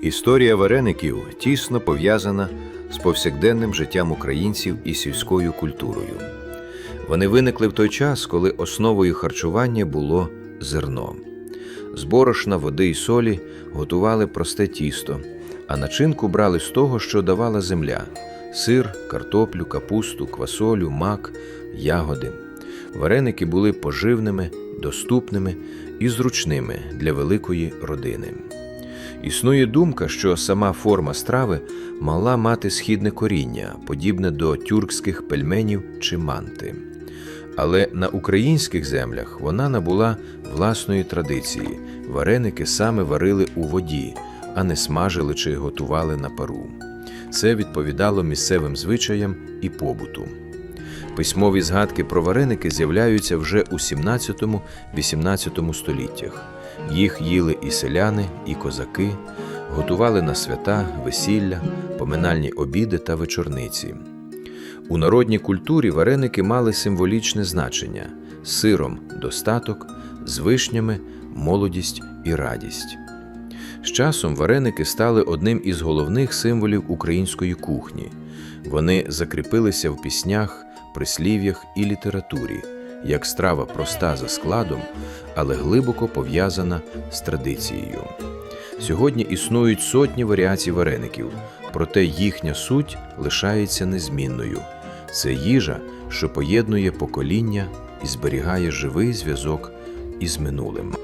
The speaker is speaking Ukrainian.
Історія вареників тісно пов'язана з повсякденним життям українців і сільською культурою. Вони виникли в той час, коли основою харчування було зерно. З борошна, води і солі готували просте тісто, а начинку брали з того, що давала земля: сир, картоплю, капусту, квасолю, мак, ягоди. Вареники були поживними, доступними і зручними для великої родини. Існує думка, що сама форма страви мала мати східне коріння, подібне до тюркських пельменів чи манти. Але на українських землях вона набула власної традиції. Вареники саме варили у воді, а не смажили чи готували на пару. Це відповідало місцевим звичаям і побуту. Письмові згадки про вареники з'являються вже у 17-18 століттях. Їх їли і селяни, і козаки, готували на свята, весілля, поминальні обіди та вечорниці. У народній культурі вареники мали символічне значення сиром достаток, з вишнями молодість і радість. З часом вареники стали одним із головних символів української кухні. Вони закріпилися в піснях, прислів'ях і літературі, як страва проста за складом, але глибоко пов'язана з традицією. Сьогодні існують сотні варіацій вареників, проте їхня суть лишається незмінною. Це їжа, що поєднує покоління і зберігає живий зв'язок із минулим.